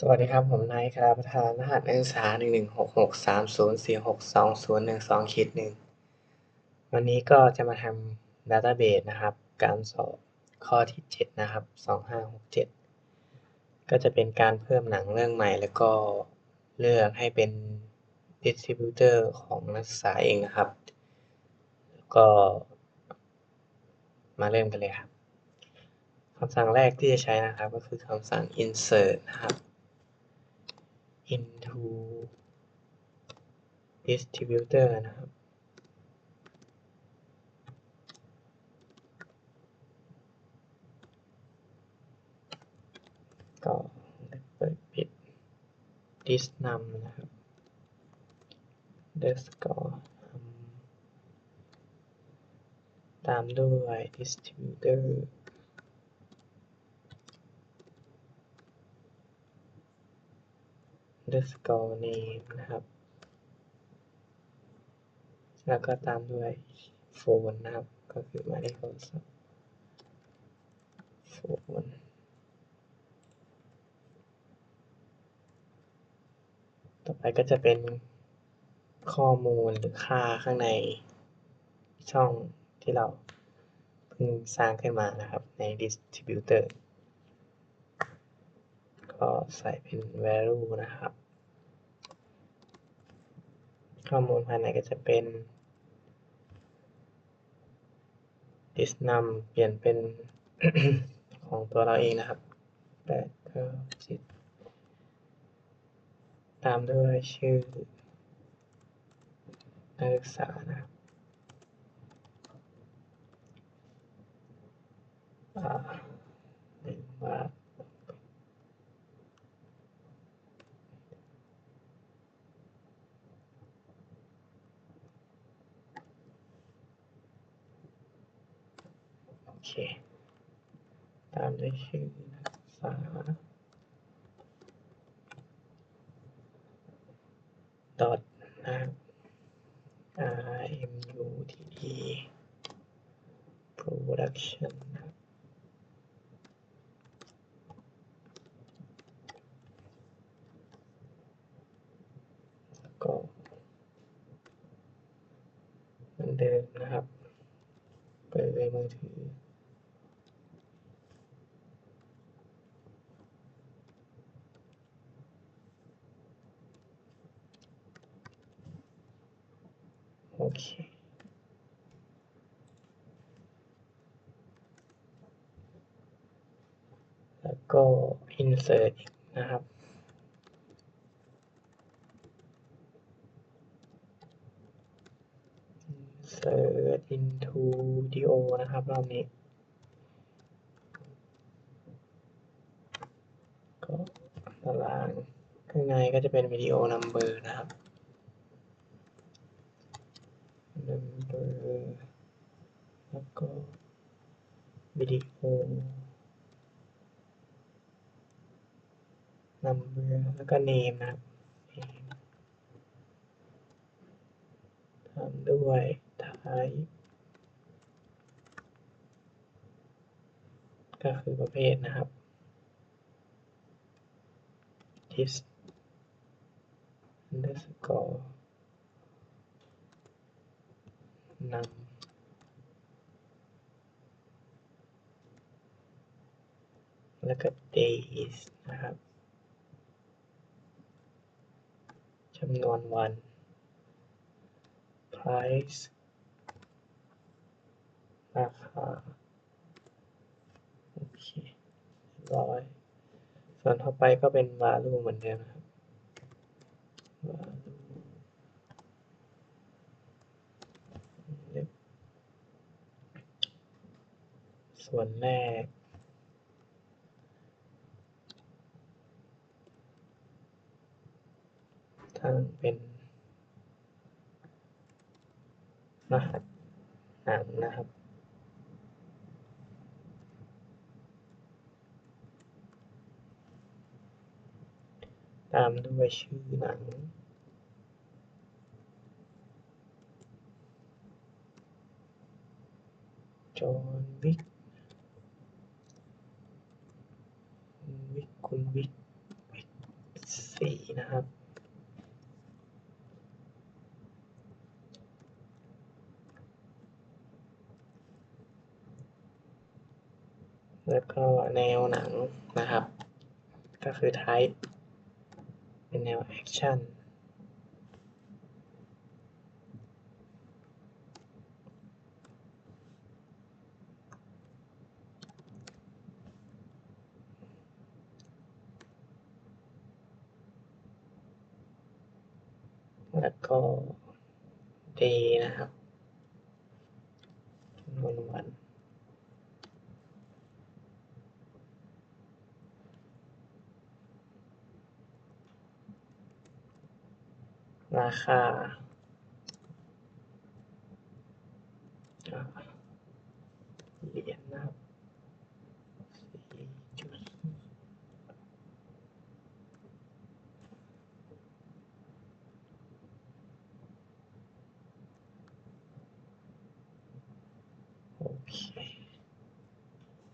สวัสดีครับ ผมนายคราประธานรหัสนักศึกษาหนึ่งหนึ่งหกหกสามศูนย์สี่หกสองศูนย์หนึ่งสองขีดหนึ่งวันนี้ก็จะมาทำ Database นะครับ การสอบข้อที่เจ็ดนะครับสองห้าหกเจ็ดก็จะเป็นการเพิ่มหนังเรื่องใหม่ แล้วก็เลือกให้เป็น Distributor ของนักศึกษาเองนะครับ แล้วก็มาเริ่มกันเลยครับคำสั่งแรกที่จะใช้นะครับก็คือคำสั่ง insert นะครับ into distributor นะครับ ก็เปิดปิด dis num นะครับ underscore ตามด้วย distributor underscore name นะครับ แล้วก็ตามด้วยโฟนนะครับ ก็คือหมายเลขโทรศัพท์โฟนต่อไปก็จะเป็นข้อมูลหรือค่าข้างในช่องที่เราเพิ่งสร้างขึ้นมานะครับใน distributor ก็ใส่เป็น value นะครับ ข้อมูลภายในก็จะเป็น this num เปลี่ยนเป็นของตัวเราเองนะครับแปดเก้าสิบตามด้วยชื่อนักศึกษานะครับอ่าหนึ่งว่า อเค ตามด้วยชื่อนักศึกษา dot นะ R M U T E production นะก็เหมือนเดิมนะครับ เปิดเลยมือถือ เค แล้วก็ insert อีกนะครับ insert into video นะครับรอบนี้ก็ตารางข้างในก็จะเป็นวิดีโอ number นะครับ number แล้วก็วิดีโอ number แล้วก็ name นะครับ name ตามด้วย type ก็คือประเภทนะครับ dis underscore num แล้วก็ days นะครับจำนวนวัน price ราคาโอเคร้อยส่วนต่อไปก็เป็น value เหมือนเดิมนะครับ value เล็บ ส่วนแรก ตั้งเป็นรหัสหนังนะครับ ตามด้วยชื่อหนังจอห์นวิก วิกคุณวิก วิก นะครับ แล้วก็แนวหนังนะครับ ก็คือ type เป็นแนวแอคชั่นแล้วก็ day นะครับ ราคาเหรียญนะครับ